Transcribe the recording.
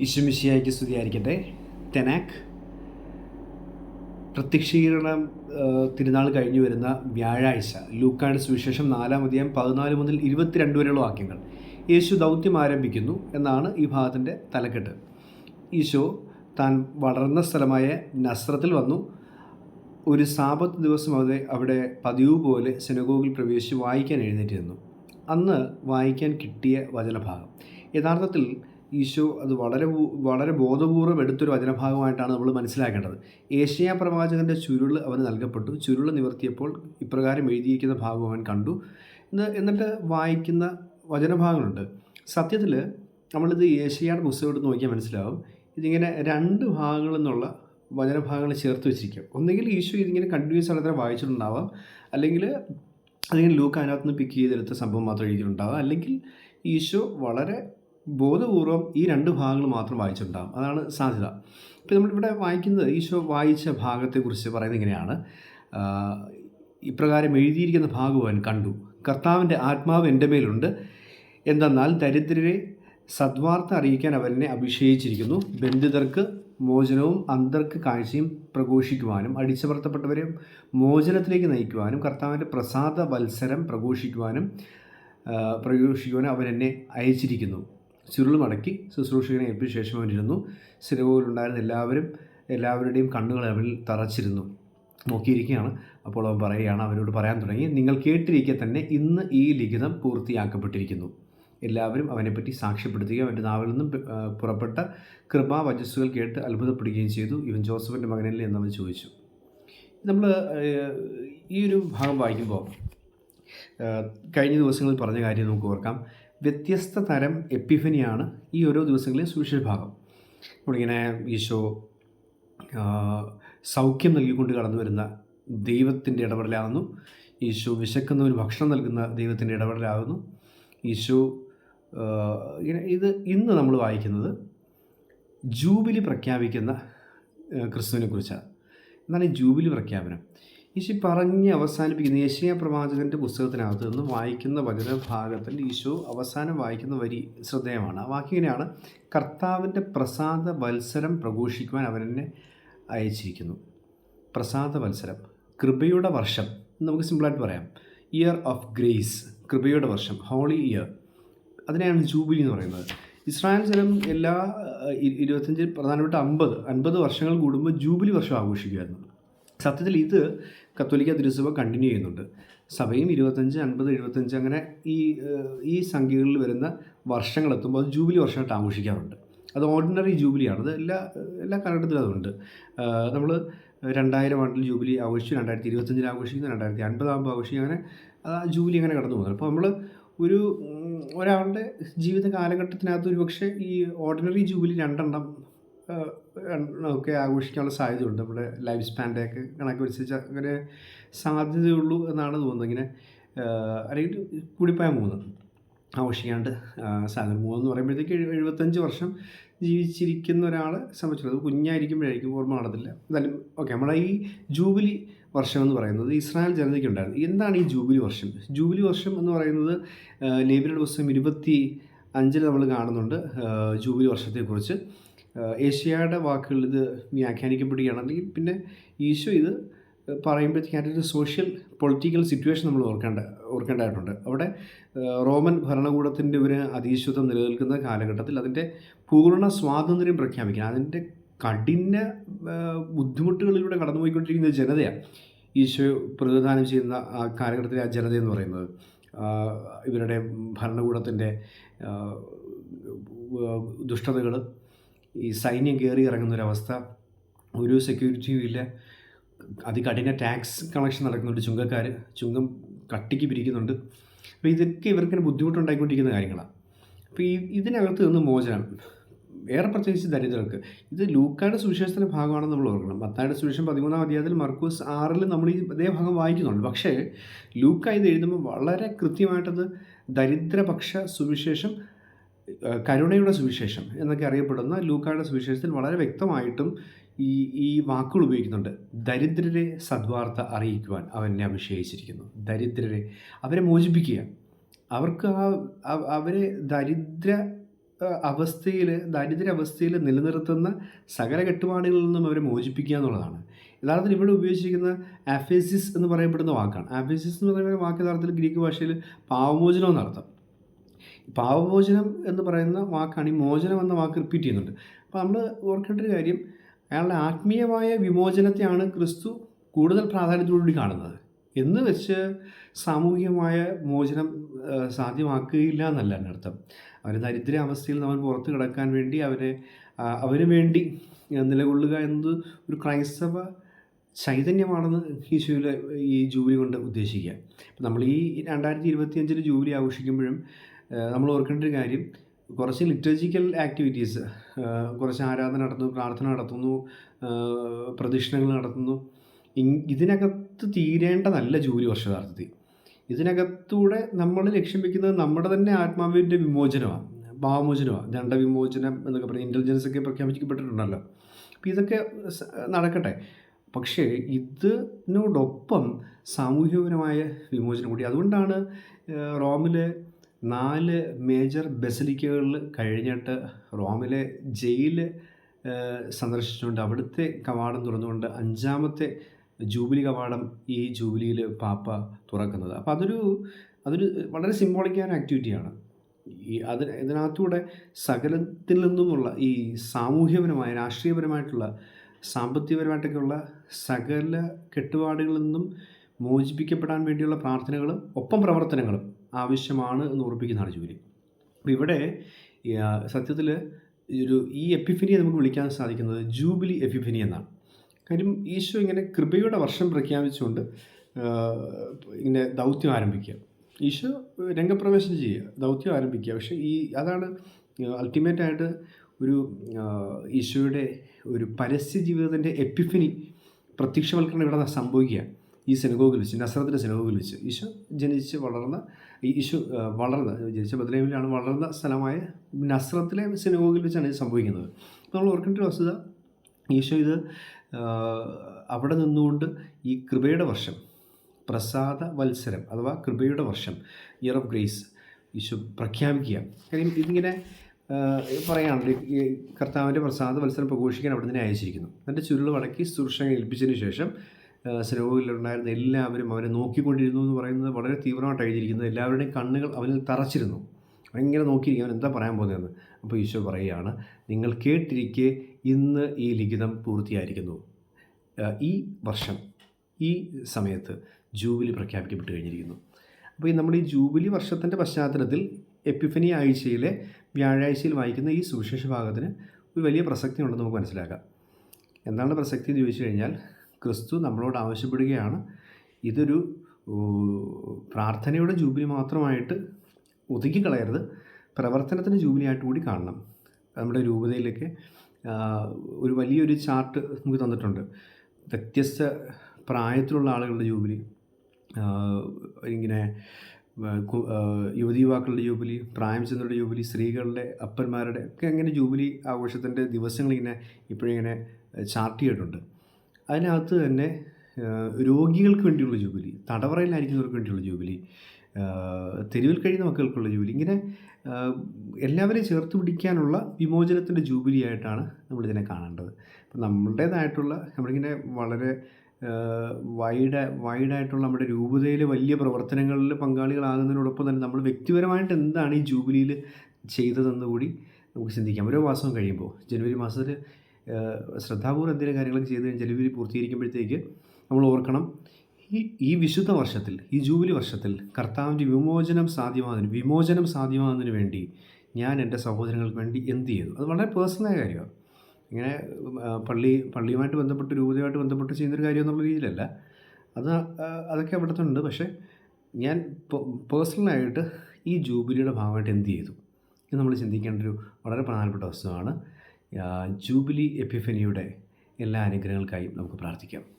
ഇശുമിഷിയായിക്ക് സ്തുതിയായിരിക്കട്ടെ. തെനാക്ക് പ്രത്യക്ഷീകരണം തിരുനാൾ കഴിഞ്ഞു വരുന്ന വ്യാഴാഴ്ച ലൂക്കാട് സുവിശേഷം നാലാം അധ്യായം പതിനാല് മുതൽ ഇരുപത്തിരണ്ട് വരെയുള്ള വാക്യങ്ങൾ. യേശു ദൗത്യം ആരംഭിക്കുന്നു എന്നാണ് ഈ ഭാഗത്തിന്റെ തലക്കെട്ട്. ഈശോ താൻ വളർന്ന സ്ഥലമായ നസ്രത്തിൽ വന്നു. ഒരു സാപത്ത് ദിവസം അവിടെ അവിടെ പതിവ് പോലെ സെനഗോഗിൽ പ്രവേശിച്ച് വായിക്കാൻ എഴുന്നേറ്റിരുന്നു. അന്ന് വായിക്കാൻ കിട്ടിയ വചനഭാഗം. യഥാർത്ഥത്തിൽ ഈശോ അത് വളരെ വളരെ ബോധപൂർവം എടുത്തൊരു വചനഭാഗമായിട്ടാണ് നമ്മൾ മനസ്സിലാക്കേണ്ടത്. ഏഷ്യ പ്രവാചകന്റെ ചുരുൾ അവന് നൽകപ്പെട്ടു. ചുരുൾ നിവർത്തിയപ്പോൾ ഇപ്രകാരം എഴുതിയിരിക്കുന്ന ഭാഗം അവൻ കണ്ടു. എന്ന് എന്നിട്ട് വായിക്കുന്ന വചനഭാഗങ്ങളുണ്ട്. സത്യത്തിൽ നമ്മളിത് ഏഷ്യയുടെ പുസ്തകം എടുത്ത് നോക്കിയാൽ മനസ്സിലാവും. ഇതിങ്ങനെ രണ്ട് ഭാഗങ്ങളിൽ നിന്നുള്ള വചനഭാഗങ്ങൾ ചേർത്ത് വെച്ചിരിക്കും. ഒന്നുകിൽ ഈശോ ഇതിങ്ങനെ കണ്ടിന്യൂസ് ആയിട്ട് തന്നെ വായിച്ചിട്ടുണ്ടാവാം. അല്ലെങ്കിൽ അല്ലെങ്കിൽ ലൂക്ക് അതിനകത്ത് നിന്ന് പിക്ക് ചെയ്തെടുത്ത സംഭവം മാത്രം എഴുതിയിട്ടുണ്ടാവാം. അല്ലെങ്കിൽ ഈശോ വളരെ ബോധപൂർവം ഈ രണ്ട് ഭാഗങ്ങൾ മാത്രം വായിച്ചിട്ടുണ്ടാകും അതാണ് സാധ്യത. ഇപ്പോൾ നമ്മളിവിടെ വായിക്കുന്നത് ഈശോ വായിച്ച ഭാഗത്തെക്കുറിച്ച് പറയുന്നത് ഇങ്ങനെയാണ്. ഇപ്രകാരം എഴുതിയിരിക്കുന്ന ഭാഗവാൻ കണ്ടു. കർത്താവിന്റെ ആത്മാവ് എന്റെ മേലുണ്ട്. എന്തെന്നാൽ ദരിദ്രരെ സദ്വാർത്ത അറിയിക്കാൻ അവനെ അഭിഷേകിച്ചിരിക്കുന്നു. ബന്ധിതർക്ക് മോചനവും അന്തർക്ക് കാഴ്ചയും പ്രഘോഷിക്കുവാനും അടിച്ചമർത്തപ്പെട്ടവരെ മോചനത്തിലേക്ക് നയിക്കുവാനും കർത്താവിന്റെ പ്രസാദ വത്സരം പ്രഘോഷിക്കുവാനും പ്രഘോഷിക്കുവാനും അവൻ എന്നെ അയച്ചിരിക്കുന്നു. ചുരുൾ മടക്കി ശുശ്രൂഷകനെ ഏൽപ്പിച്ച ശേഷം അവരിരുന്നു. സിനിമയിലുണ്ടായിരുന്ന എല്ലാവരും എല്ലാവരുടെയും കണ്ണുകൾ അവനിൽ തറച്ചിരുന്നു. നോക്കിയിരിക്കുകയാണ്. അപ്പോൾ അവൻ പറയുകയാണ് അവരോട് പറയാൻ തുടങ്ങി നിങ്ങൾ കേട്ടിരിക്കെ തന്നെ ഇന്ന് ഈ ലിഖിതം പൂർത്തിയാക്കപ്പെട്ടിരിക്കുന്നു. എല്ലാവരും അവനെപ്പറ്റി സാക്ഷ്യപ്പെടുത്തുകയും അവന്റെ നാവിൽ നിന്നും പുറപ്പെട്ട കൃപാ വജസ്സുകൾ കേട്ട് അത്ഭുതപ്പെടുകയും ചെയ്തു. ഇവൻ ജോസഫിന്റെ മകനല്ലേ എന്നവൻ ചോദിച്ചു. നമ്മൾ ഈ ഒരു ഭാഗം വായിക്കുമ്പോൾ കഴിഞ്ഞ ദിവസങ്ങളിൽ പറഞ്ഞ കാര്യം നമുക്ക് ഓർക്കാം. വ്യത്യസ്ത തരം എപ്പിഫനിയാണ് ഈ ഓരോ ദിവസങ്ങളിലെ സുവിശേഷ ഭാഗം. നമ്മളിങ്ങനെ ഈശോ സൗഖ്യം നൽകിക്കൊണ്ട് കടന്നു വരുന്ന ദൈവത്തിന്റെ ഇടപെടലാകുന്നു. ഈശോ വിശക്കുന്നവന് ഭക്ഷണം നൽകുന്ന ദൈവത്തിന്റെ ഇടപെടലാകുന്നു. ഈശോ ഇത് ഇന്ന് നമ്മൾ വായിക്കുന്നത് ജൂബിലി പ്രഖ്യാപിക്കുന്ന ക്രിസ്തുവിനെ കുറിച്ചാണ്. എന്താണ് ഈ ജൂബിലി പ്രഖ്യാപനം? ഈശോ പറഞ്ഞ് അവസാനിപ്പിക്കുന്ന. യേശയ പ്രവാചകന്റെ പുസ്തകത്തിനകത്ത് നിന്ന് വായിക്കുന്ന വചനഭാഗത്തിൽ ഈശോ അവസാനം വായിക്കുന്ന വരി ശ്രദ്ധേയമാണ്. ആ വാക്കിങ്ങനെയാണ് കർത്താവിന്റെ പ്രസാദ വത്സരം പ്രഘോഷിക്കുവാൻ അവനെന്നെ അയച്ചിരിക്കുന്നു. പ്രസാദ വത്സരം. കൃപയുടെ വർഷം നമുക്ക് സിമ്പിളായിട്ട് പറയാം. Year of grace. കൃപയുടെ വർഷം. Holy year. അതിനെയാണ് ജൂബിലി എന്ന് പറയുന്നത്. ഇസ്രായേൽ ജനം എല്ലാ ഇരുപത്തഞ്ച് പ്രധാനപ്പെട്ട അമ്പത് അൻപത് വർഷങ്ങൾ കൂടുമ്പോൾ ജൂബിലി വർഷം ആഘോഷിക്കുമായിരുന്നു സത്യത്തിൽ ഇത് കത്തോലിക്ക തിരുസഭ കണ്ടിന്യൂ ചെയ്യുന്നുണ്ട്. സഭയും ഇരുപത്തഞ്ച് അൻപത് എഴുപത്തഞ്ച് അങ്ങനെ ഈ ഈ സംഖ്യകളിൽ വരുന്ന വർഷങ്ങളെത്തുമ്പോൾ അത് ജൂബിലി വർഷമായിട്ട് ആഘോഷിക്കാറുണ്ട്. അത് ഓർഡിനറി ജൂബിലിയാണ് അത് എല്ലാ എല്ലാ കാലഘട്ടത്തിലും അതുണ്ട്. നമ്മൾ രണ്ടായിരം ആണ്ടിൽ ജൂബിലി ആഘോഷിച്ചു രണ്ടായിരത്തി ഇരുപത്തഞ്ചിൽ ആഘോഷിക്കുന്നു രണ്ടായിരത്തി അൻപതാകുമ്പോൾ ആഘോഷിക്കും അങ്ങനെ ആ ജൂബിലി അങ്ങനെ കടന്നു പോകുന്നത് അപ്പോൾ നമ്മൾ ഒരു ഒരാളുടെ ജീവിത കാലഘട്ടത്തിനകത്ത് ഒരു പക്ഷേ ഈ ഓർഡിനറി ജൂബിലി രണ്ടെണ്ണം ഒക്കെ ആഘോഷിക്കാനുള്ള സാധ്യതയുണ്ട്. നമ്മുടെ ലൈഫ് സ്പാൻഡൊക്കെ കണക്ക് വെച്ചാൽ അങ്ങനെ സാധ്യതയുള്ളൂ എന്നാണ് തോന്നുന്നത്. ഇങ്ങനെ അല്ലെങ്കിൽ കൂടിപ്പോയ മൂന്ന് ആഘോഷിക്കാണ്ട് സാധനം മൂന്നെന്ന് പറയുമ്പോഴത്തേക്ക് എഴു- എഴുപത്തഞ്ച് വർഷം ജീവിച്ചിരിക്കുന്ന ഒരാളെ സംബന്ധിച്ചത് കുഞ്ഞായിരിക്കുമ്പോഴായിരിക്കും ഓർമ്മ കാണത്തില്ല. എന്തായാലും ഓക്കെ നമ്മളെ ഈ ജൂബിലി വർഷം എന്ന് പറയുന്നത് ഇസ്രായേൽ ജനതയ്ക്കുണ്ടായിരുന്നു എന്താണ് ഈ ജൂബിലി വർഷം? ജൂബിലി വർഷം എന്ന് പറയുന്നത് ലേബിയുടെ പുസ്തകം ഇരുപത്തി അഞ്ചിൽ നമ്മൾ കാണുന്നുണ്ട് ജൂബിലി വർഷത്തെക്കുറിച്ച്. ഏഷ്യയുടെ വാക്കുകൾ ഇത് വ്യാഖ്യാനിക്കപ്പെടുകയാണെങ്കിൽ പിന്നെ ഈശോ ഇത് പറയുമ്പോഴത്തേക്ക് അതിന്റെ സോഷ്യൽ പൊളിറ്റിക്കൽ സിറ്റുവേഷൻ നമ്മൾ ഓർക്കേണ്ട ഓർക്കേണ്ടതായിട്ടുണ്ട്. അവിടെ റോമൻ ഭരണകൂടത്തിന്റെ ഒരു അതീശ്വത്വം നിലനിൽക്കുന്ന കാലഘട്ടത്തിൽ അതിന്റെ പൂർണ സ്വാതന്ത്ര്യം പ്രഖ്യാപിക്കണം. അതിന്റെ കഠിന ബുദ്ധിമുട്ടുകളിലൂടെ കടന്നുപോയിക്കൊണ്ടിരിക്കുന്ന ജനതയാണ് ഈശോ പ്രതിദാനം ചെയ്യുന്ന ആ കാലഘട്ടത്തിലെ ആ ജനത എന്ന് പറയുന്നത്. ഇവരുടെ ഭരണകൂടത്തിന്റെ ദുഷ്ടതകൾ ഈ സൈന്യം കയറി ഇറങ്ങുന്നൊരവസ്ഥ ഒരു സെക്യൂരിറ്റിയും ഇല്ല. അതികഠിന ടാക്സ് കളക്ഷൻ നടക്കുന്നുണ്ട് ചുങ്കക്കാർ ചുങ്കം കട്ടിക്ക് പിരിക്കുന്നുണ്ട്. അപ്പോൾ ഇതൊക്കെ ഇവർക്ക് ബുദ്ധിമുട്ടുണ്ടായിക്കൊണ്ടിരിക്കുന്ന കാര്യങ്ങളാണ് അപ്പോൾ ഈ ഇതിനകത്ത് നിന്ന് മോചനം. വേറെ പ്രത്യേകിച്ച് ദരിദ്രർക്ക്. ഇത് ലൂക്കായുടെ സുവിശേഷത്തിന്റെ ഭാഗമാണെന്ന് നമ്മൾ ഓർക്കണം. മത്തായുടെ സുവിശേഷം പതിമൂന്നാം അധ്യായത്തിൽ മർക്കൂസ് ആറിൽ നമ്മൾ ഈ അതേ ഭാഗം വായിക്കുന്നുണ്ട്. പക്ഷേ ലൂക്ക ഇത് എഴുതുമ്പോൾ വളരെ കൃത്യമായിട്ടത് ദരിദ്രപക്ഷ സുവിശേഷം കരുണയുടെ സുവിശേഷം എന്നൊക്കെ അറിയപ്പെടുന്ന ലൂക്കായുടെ സുവിശേഷത്തിൽ വളരെ വ്യക്തമായിട്ടും ഈ ഈ വാക്കുകൾ ഉപയോഗിക്കുന്നുണ്ട്. ദരിദ്രരെ സദ്വാർത്ത അറിയിക്കുവാൻ അവനെ അഭിഷേകിച്ചിരിക്കുന്നു. ദരിദ്രരെ അവരെ മോചിപ്പിക്കുക. അവർക്ക് ആ അവരെ ദരിദ്ര അവസ്ഥയിൽ ദാരിദ്ര്യ അവസ്ഥയിൽ നിലനിർത്തുന്ന സകല കെട്ടുപാടുകളിൽ നിന്നും അവരെ മോചിപ്പിക്കുക എന്നുള്ളതാണ്. യഥാർത്ഥത്തിൽ ഇവിടെ ഉപയോഗിച്ചിരിക്കുന്ന ആഫേസിസ് എന്ന് പറയപ്പെടുന്ന വാക്കാണ്. ആഫേസിസ് എന്ന് പറയുന്ന വാക്ക് യഥാർത്ഥത്തിൽ ഗ്രീക്ക് ഭാഷയിൽ പാവമോചനം എന്നർത്ഥം. പാവമോചനം എന്ന് പറയുന്ന വാക്കാണ് ഈ മോചനം എന്ന വാക്ക് റിപ്പീറ്റ് ചെയ്യുന്നുണ്ട്. അപ്പോൾ നമ്മൾ ഓർക്കേണ്ട ഒരു കാര്യം അയാളുടെ ആത്മീയമായ വിമോചനത്തെയാണ് ക്രിസ്തു കൂടുതൽ പ്രാധാന്യത്തോടുകൂടി കാണുന്നത്. എന്ന് വെച്ച് സാമൂഹികമായ മോചനം സാധ്യമാക്കുകയില്ല എന്നല്ല എന്റെ അർത്ഥം. അവർ ദരിദ്ര അവസ്ഥയിൽ നിന്ന് അവൻ പുറത്ത് കിടക്കാൻ വേണ്ടി അവരെ അവന് വേണ്ടി നിലകൊള്ളുക എന്നത് ഒരു ക്രൈസ്തവ ചൈതന്യമാണെന്ന് ഈശോയിലെ ഈ ജൂബിലി കൊണ്ട് ഉദ്ദേശിക്കുക. നമ്മൾ ഈ രണ്ടായിരത്തി ഇരുപത്തിയഞ്ചിൽ ജൂബിലി ആഘോഷിക്കുമ്പോഴും നമ്മൾ ഓർക്കേണ്ട ഒരു കാര്യം കുറച്ച് ലിറ്റർജിക്കൽ ആക്ടിവിറ്റീസ് കുറച്ച് ആരാധന നടത്തുന്നു പ്രാർത്ഥന നടത്തുന്നു പ്രദക്ഷിണങ്ങൾ നടത്തുന്നു. ഇതിനകത്ത് തീരേണ്ടതല്ല ജോലി വർഷാർത്ഥത്തിൽ ഇതിനകത്തൂടെ നമ്മൾ ലക്ഷ്യം വയ്ക്കുന്നത് നമ്മുടെ തന്നെ ആത്മാവിന്റെ വിമോചനമാണ് ഭാവമോചനമാണ്. ദണ്ഡവിമോചനം എന്നൊക്കെ പറഞ്ഞ് ഇന്റലിജൻസ് ഒക്കെ പ്രഖ്യാപിക്കപ്പെട്ടിട്ടുണ്ടല്ലോ. അപ്പോൾ ഇതൊക്കെ നടക്കട്ടെ. പക്ഷേ ഇതിനോടൊപ്പം സാമൂഹികപരമായ വിമോചനം കൂടി. അതുകൊണ്ടാണ് റോമിലെ നാല് മേജർ ബസലിക്കകളിൽ കഴിഞ്ഞിട്ട് റോമിലെ ജയിൽ സന്ദർശിച്ചുകൊണ്ട് അവിടുത്തെ കവാടം തുറന്നുകൊണ്ട് അഞ്ചാമത്തെ ജൂബിലി കവാടം ഈ ജൂബിലിയിൽ പാപ്പ തുറക്കുന്നത്. അപ്പോൾ അതൊരു അതൊരു വളരെ സിംബോളിക്കായ ആക്ടിവിറ്റിയാണ് ഈ അതിന് ഇതിനകത്തൂടെ സകലത്തിൽ നിന്നുമുള്ള ഈ സാമൂഹ്യപരമായ രാഷ്ട്രീയപരമായിട്ടുള്ള സാമ്പത്തികപരമായിട്ടൊക്കെയുള്ള സകല കെട്ടുപാടുകളിൽ നിന്നും മോചിപ്പിക്കപ്പെടാൻ വേണ്ടിയുള്ള പ്രാർത്ഥനകളും ഒപ്പം പ്രവർത്തനങ്ങളും ആവശ്യമാണ് എന്ന് ഉറപ്പിക്കുന്നതാണ് ജോലി. അപ്പോൾ ഇവിടെ സത്യത്തിൽ ഒരു ഈ എപ്പിഫിനിയെ നമുക്ക് വിളിക്കാൻ സാധിക്കുന്നത് ജൂബിലി എപ്പിഫിനി എന്നാണ്. കാര്യം ഈശോ ഇങ്ങനെ കൃപയുടെ വർഷം പ്രഖ്യാപിച്ചുകൊണ്ട് ഇങ്ങനെ ദൗത്യം ആരംഭിക്കുക. ഈശോ രംഗപ്രവേശനം ചെയ്യുക ദൗത്യം ആരംഭിക്കുക. പക്ഷേ ഈ അതാണ് അൾട്ടിമേറ്റായിട്ട് ഒരു ഈശോയുടെ ഒരു പരസ്യ ജീവിതത്തിന്റെ എപ്പിഫിനി പ്രത്യക്ഷവൽക്കരണം ഇവിടെ സംഭവിക്കുക. ഈ സെനഗോഗിൽ വെച്ച് നസ്രത്തിന്റെ സെനഗോഗിൽ വെച്ച് ഈശോ ജനിച്ച് വളർന്ന ഈശോ വളർന്ന ജനിച്ച ബദ്ലേമിലാണ് വളർന്ന സ്ഥലമായ നസ്രത്തിലെ സെനഗോഗിൽ വെച്ചാണ് ഇത് സംഭവിക്കുന്നത്. നമ്മൾ ഓർക്കേണ്ട ഒരു വസ്തുത ഈശോ ഇത് അവിടെ നിന്നുകൊണ്ട് ഈ കൃപയുടെ വർഷം പ്രസാദ വത്സരം അഥവാ കൃപയുടെ വർഷം ഇയർ ഓഫ് ഗ്രേസ് ഈശോ പ്രഖ്യാപിക്കുക. കാര്യം ഇതിങ്ങനെ പറയാനുണ്ട് ഈ കർത്താവിന്റെ പ്രസാദ വത്സരം പ്രഘോഷിക്കാൻ അവിടെ തന്നെ അയച്ചിരിക്കുന്നു എന്നിട്ട് ചുരുൾ വടക്കി സുരക്ഷ ഏൽപ്പിച്ചതിന് ശേഷം സിനഗോഗിലുണ്ടായിരുന്ന എല്ലാവരും അവരെ നോക്കിക്കൊണ്ടിരുന്നു എന്ന് പറയുന്നത് വളരെ തീവ്രമായിട്ട് എഴുതിയിരിക്കുന്നത്. എല്ലാവരുടെയും കണ്ണുകൾ അവനിൽ തറച്ചിരുന്നു. അവനിങ്ങനെ നോക്കിയിരിക്കും അവൻ എന്താ പറയാൻ പോകുന്നതെന്ന്. അപ്പോൾ ഈശോ പറയുകയാണ് നിങ്ങൾ കേട്ടിരിക്കെ ഇന്ന് ഈ ലിഖിതം പൂർത്തിയായിരിക്കുന്നു. ഈ വർഷം ഈ സമയത്ത് ജൂബിലി പ്രഖ്യാപിക്കപ്പെട്ട് കഴിഞ്ഞിരിക്കുന്നു. അപ്പോൾ ഈ നമ്മുടെ ഈ ജൂബിലി വർഷത്തിന്റെ പശ്ചാത്തലത്തിൽ എപ്പിഫനി ആഴ്ചയിലെ വ്യാഴാഴ്ചയിൽ വായിക്കുന്ന ഈ സുവിശേഷ ഭാഗത്തിന് ഒരു വലിയ പ്രസക്തി ഉണ്ടെന്ന് നമുക്ക് മനസ്സിലാക്കാം. എന്താണ് പ്രസക്തി എന്ന് ചോദിച്ചു കഴിഞ്ഞാൽ ക്രിസ്തു നമ്മളോട് ആവശ്യപ്പെടുകയാണ്. ഇതൊരു പ്രാർത്ഥനയുടെ ജൂബിലി മാത്രമായിട്ട് ഒതുക്കിക്കളയരുത്. പ്രവർത്തനത്തിന്റെ ജൂബിലിയായിട്ട് കൂടി കാണണം. നമ്മുടെ രൂപതയിലേക്ക് ഒരു വലിയൊരു ചാർട്ട് നമുക്ക് തന്നിട്ടുണ്ട്. വ്യത്യസ്ത പ്രായത്തിലുള്ള ആളുകളുടെ ജൂബിലി ഇങ്ങനെ യുവതി യുവാക്കളുടെ ജൂബിലി പ്രായം ചെന്നവരുടെ ജൂബിലി സ്ത്രീകളുടെ അപ്പന്മാരുടെ ഒക്കെ അങ്ങനെ ജൂബിലി ആഘോഷത്തിന്റെ ദിവസങ്ങളിങ്ങനെ ഇപ്പോഴിങ്ങനെ ചാർട്ട് ചെയ്തിട്ടുണ്ട്. അതിനകത്ത് തന്നെ രോഗികൾക്ക് വേണ്ടിയുള്ള ജൂബിലി തടവറയിലായിരിക്കുന്നവർക്ക് വേണ്ടിയുള്ള ജൂബിലി തെരുവിൽ കഴിയുന്ന മക്കൾക്കുള്ള ജൂബിലി ഇങ്ങനെ എല്ലാവരെയും ചേർത്ത് പിടിക്കാനുള്ള വിമോചനത്തിന്റെ ജൂബിലി ആയിട്ടാണ് നമ്മളിതിനെ കാണേണ്ടത്. അപ്പം നമ്മളുടേതായിട്ടുള്ള നമ്മളിങ്ങനെ വളരെ വൈഡ് വൈഡായിട്ടുള്ള നമ്മുടെ രൂപതയിൽ വലിയ പ്രവർത്തനങ്ങളിൽ പങ്കാളികളാകുന്നതിനോടൊപ്പം തന്നെ നമ്മൾ വ്യക്തിപരമായിട്ട് എന്താണ് ഈ ജൂബിലിയിൽ ചെയ്തതെന്ന് കൂടി നമുക്ക് ചിന്തിക്കാം. ഓരോ മാസവും കഴിയുമ്പോൾ ജനുവരി മാസത്തിൽ ശ്രദ്ധാപൂർവം എന്തെങ്കിലും കാര്യങ്ങളൊക്കെ ചെയ്ത് കഴിഞ്ഞാൽ ജനുവരി പൂർത്തീകരിക്കുമ്പോഴത്തേക്ക് നമ്മൾ ഓർക്കണം ഈ ഈ വിശുദ്ധ വർഷത്തിൽ ഈ ജൂബിലി വർഷത്തിൽ കർത്താവിന്റെ വിമോചനം സാധ്യമാകുന്നതിന് വിമോചനം സാധ്യമാകുന്നതിന് വേണ്ടി ഞാൻ എന്റെ സഹോദരങ്ങൾക്ക് വേണ്ടി എന്ത് ചെയ്തു? അത് വളരെ പേഴ്സണലായ കാര്യമാണ്. ഇങ്ങനെ പള്ളി പള്ളിയുമായിട്ട് ബന്ധപ്പെട്ട് രൂപതയുമായിട്ട് ബന്ധപ്പെട്ട് ചെയ്യുന്നൊരു കാര്യം എന്നുള്ള രീതിയിലല്ല. അത് അതൊക്കെ അവിടുത്തെ ഉണ്ട് പക്ഷേ ഞാൻ പേഴ്സണലായിട്ട് ഈ ജൂബിലിയുടെ ഭാഗമായിട്ട് എന്ത് ചെയ്തു? ഇത് നമ്മൾ ചിന്തിക്കേണ്ട ഒരു വളരെ പ്രധാനപ്പെട്ട വസ്തുവാണ്. ജൂബിലി എപ്പിഫനിയുടെ എല്ലാ അനുഗ്രഹങ്ങൾക്കായും നമുക്ക് പ്രാർത്ഥിക്കാം.